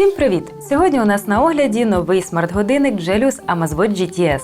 Всім привіт! Сьогодні у нас на огляді новий смарт-годинник Gelius Amazfit GTS.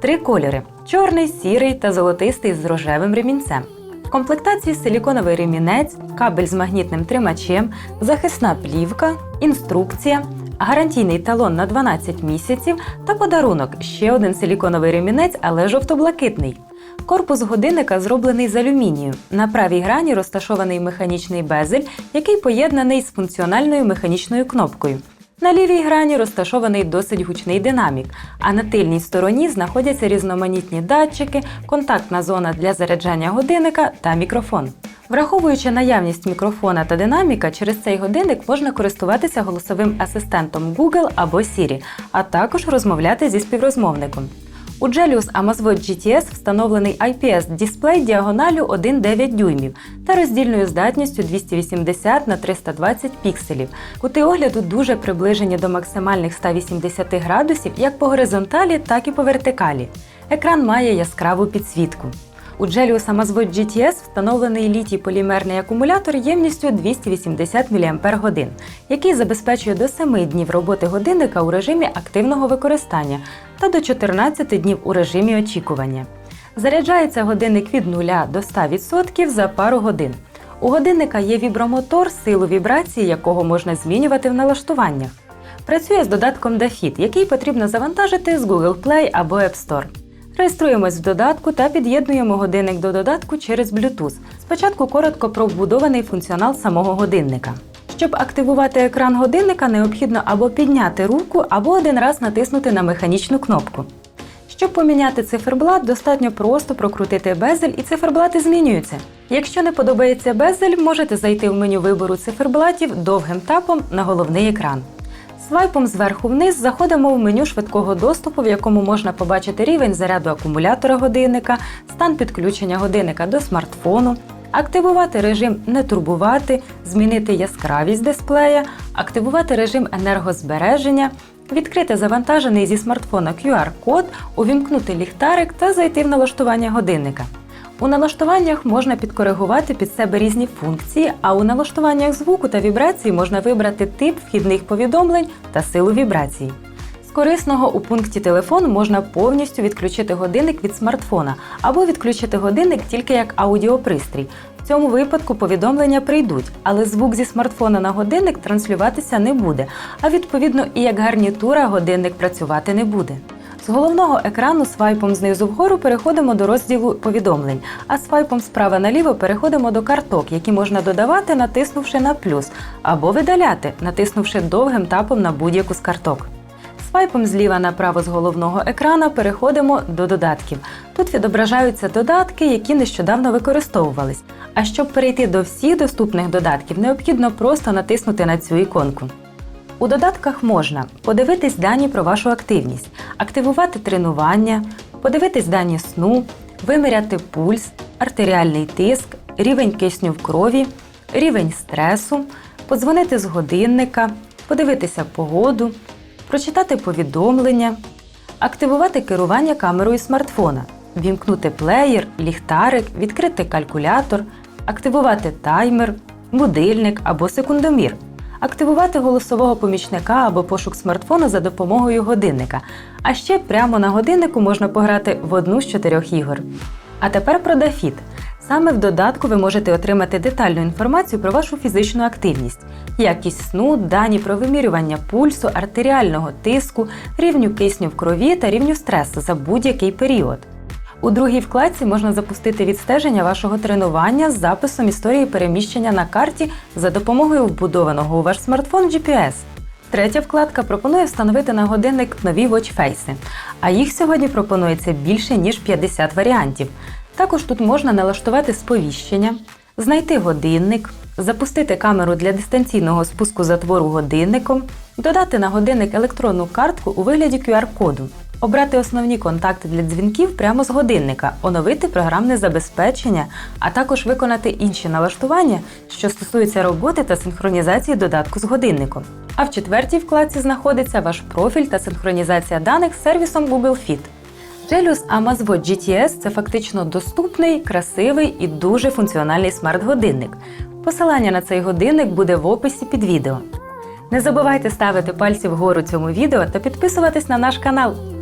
Три кольори: чорний, сірий та золотистий з рожевим ремінцем. В комплектації силіконовий ремінець, кабель з магнітним тримачем, захисна плівка, інструкція, гарантійний талон на 12 місяців та подарунок ще один силіконовий ремінець, але жовто-блакитний. Корпус годинника зроблений з алюмінію. На правій грані розташований механічний безель, який поєднаний з функціональною механічною кнопкою. На лівій грані розташований досить гучний динамік, а на тильній стороні знаходяться різноманітні датчики, контактна зона для заряджання годинника та мікрофон. Враховуючи наявність мікрофона та динаміка, через цей годинник можна користуватися голосовим асистентом Google або Siri, а також розмовляти зі співрозмовником. У Gelius Amazwatch GTS встановлений IPS-дисплей діагоналю 1,9 дюймів та роздільною здатністю 280 на 320 пікселів. Кути огляду дуже приближені до максимальних 180 градусів як по горизонталі, так і по вертикалі. Екран має яскраву підсвітку. У Gelius Amazwatch GTS встановлений літій полімерний акумулятор ємністю 280 мАч, який забезпечує до 7 днів роботи годинника у режимі активного використання та до 14 днів у режимі очікування. Заряджається годинник від 0 до 100% за пару годин. У годинника є вібромотор, силу вібрації якого можна змінювати в налаштуваннях. Працює з додатком DaFit, який потрібно завантажити з Google Play або App Store. Реєструємось в додатку та під'єднуємо годинник до додатку через Bluetooth. Спочатку коротко про вбудований функціонал самого годинника. Щоб активувати екран годинника, необхідно або підняти руку, або один раз натиснути на механічну кнопку. Щоб поміняти циферблат, достатньо просто прокрутити безель і циферблати змінюються. Якщо не подобається безель, можете зайти в меню вибору циферблатів довгим тапом на головний екран. Свайпом зверху вниз заходимо в меню швидкого доступу, в якому можна побачити рівень заряду акумулятора годинника, стан підключення годинника до смартфону, активувати режим Не турбувати, змінити яскравість дисплея, активувати режим енергозбереження, відкрити завантажений зі смартфона QR-код, увімкнути ліхтарик та зайти в налаштування годинника. У налаштуваннях можна підкоригувати під себе різні функції, а у налаштуваннях звуку та вібрації можна вибрати тип вхідних повідомлень та силу вібрації. З корисного у пункті телефон можна повністю відключити годинник від смартфона або відключити годинник тільки як аудіопристрій. В цьому випадку повідомлення прийдуть, але звук зі смартфона на годинник транслюватися не буде, а відповідно і як гарнітура годинник працювати не буде. З головного екрану свайпом знизу вгору переходимо до розділу повідомлень, а свайпом справа наліво переходимо до карток, які можна додавати, натиснувши на плюс, або видаляти, натиснувши довгим тапом на будь-яку з карток. Свайпом зліва направо з головного екрана переходимо до додатків. Тут відображаються додатки, які нещодавно використовувались. А щоб перейти до всіх доступних додатків, необхідно просто натиснути на цю іконку. У додатках можна подивитись дані про вашу активність, активувати тренування, подивитись дані сну, виміряти пульс, артеріальний тиск, рівень кисню в крові, рівень стресу, подзвонити з годинника, подивитися погоду, прочитати повідомлення, активувати керування камерою смартфона, вімкнути плеєр, ліхтарик, відкрити калькулятор, активувати таймер, будильник або секундомір активувати голосового помічника або пошук смартфону за допомогою годинника. А ще прямо на годиннику можна пограти в одну з чотирьох ігор. А тепер про Дафіт. Саме в додатку ви можете отримати детальну інформацію про вашу фізичну активність, якість сну, дані про вимірювання пульсу, артеріального тиску, рівню кисню в крові та рівню стресу за будь-який період. У другій вкладці можна запустити відстеження вашого тренування з записом історії переміщення на карті за допомогою вбудованого у ваш смартфон GPS. Третя вкладка пропонує встановити на годинник нові watchface, а їх сьогодні пропонується більше ніж 50 варіантів. Також тут можна налаштувати сповіщення, знайти годинник, запустити камеру для дистанційного спуску затвору годинником, додати на годинник електронну картку у вигляді QR-коду. Обрати основні контакти для дзвінків прямо з годинника, оновити програмне забезпечення, а також виконати інші налаштування, що стосуються роботи та синхронізації додатку з годинником. А в четвертій вкладці знаходиться ваш профіль та синхронізація даних з сервісом Google Fit. Gelius Amazwatch GTS це фактично доступний, красивий і дуже функціональний смарт-годинник. Посилання на цей годинник буде в описі під відео. Не забувайте ставити пальці вгору цьому відео та підписуватись на наш канал.